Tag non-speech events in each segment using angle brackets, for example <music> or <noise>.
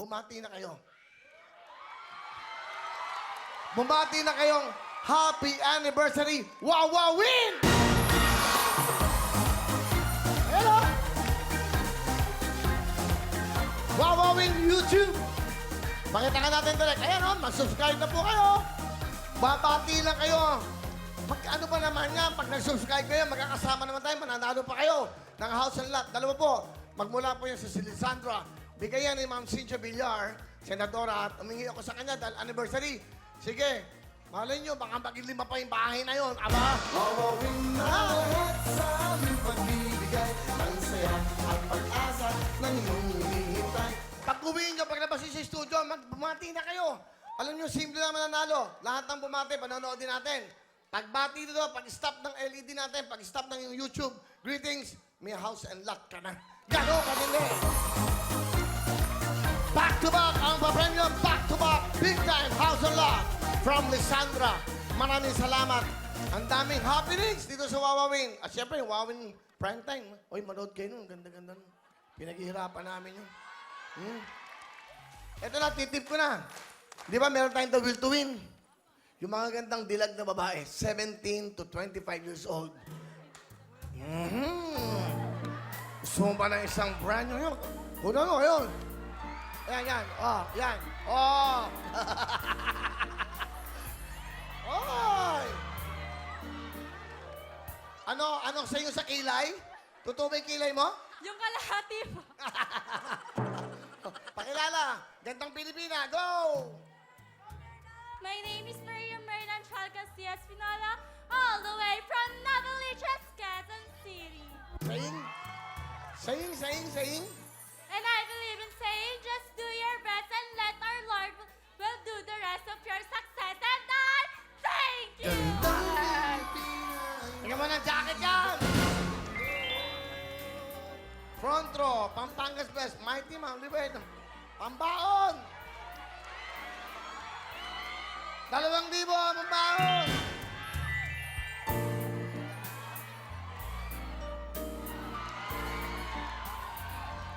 bumati na kayo. Bumati na kayong happy anniversary, Wawawin! Hello! Wawawin YouTube! Pakita ka natin direct. Ayan o, mag-subscribe na po kayo. Babati lang kayo. Mag ano pa naman yan, pag nag-subscribe kayo, magkakasama naman tayo, mananalo pa kayo ng house and lot. Dalawa po, magmula po yan si Lisandra. Bigay yan ni Ma'am Cynthia Villar, Senadora, at umingi ako sa kanya dahil anniversary. Sige, malay nyo, baka maging lima pa yung bahay na yon. Aba? Wawawin na lahat sa aming pagbibigay ang saya at pag-asa ng iyong hinihintay. Pag uwiin nyo, paglabas nyo sa studio, magbumati na kayo. Alam nyo, simple lang mananalo. Lahat ng bumati, panonood din natin. Pagbati dito, pag-stop ng LED natin, pag-stop ng yung YouTube, greetings, may house and lot ka na. Gano'n. Big time house and lot from Lisandra. Maraming salamat. Ang daming happenings dito sa Wawawin. At syempre, Wawawin prime time. Uy, manood kayo nun. Ganda-ganda nun. Pinaghihirapan namin yun. Hmm. Ito na, titip ko na. Di ba meron tayong the will to win? Yung mga gandang dilag na babae, 17 to 25 years old. Mm-hmm. Gusto mo ba ng isang brand new yun? Kuno no, yun. Yan, yan. Oh, yan. Oh. <laughs> Oy! Ano, ano sa iyo sa kilay? Totoo ba yung kilay mo? Yung kalahati po. <laughs> Pakilala, gandang Pilipina, go! My name is Maria Mernan Chalcasias Espinola, all the way from Navaliches, Quezon City. Saying, saying, saying, saying. Yan! Front row, Pampangas Best, Mighty Ma'am Libet, Pambaon! Dalawang libo, pambaon!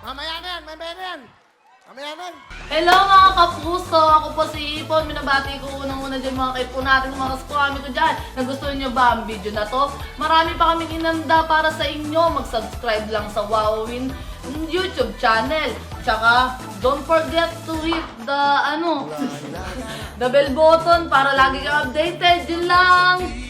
Mamaya na yan, mamaya na yan! Mamaya na! Hello mga kapuso! Ako po si Ipon. Minabati ko unang-una dyan mga kaipo natin, mga kaskwami ko dyan. Nagustuhan nyo ba ang video na to? Marami pa kaming inanda para sa inyo. Mag-subscribe lang sa Wowin YouTube channel. Tsaka, don't forget to hit the, ano, <laughs> the bell button para lagi kang updated. Yun lang!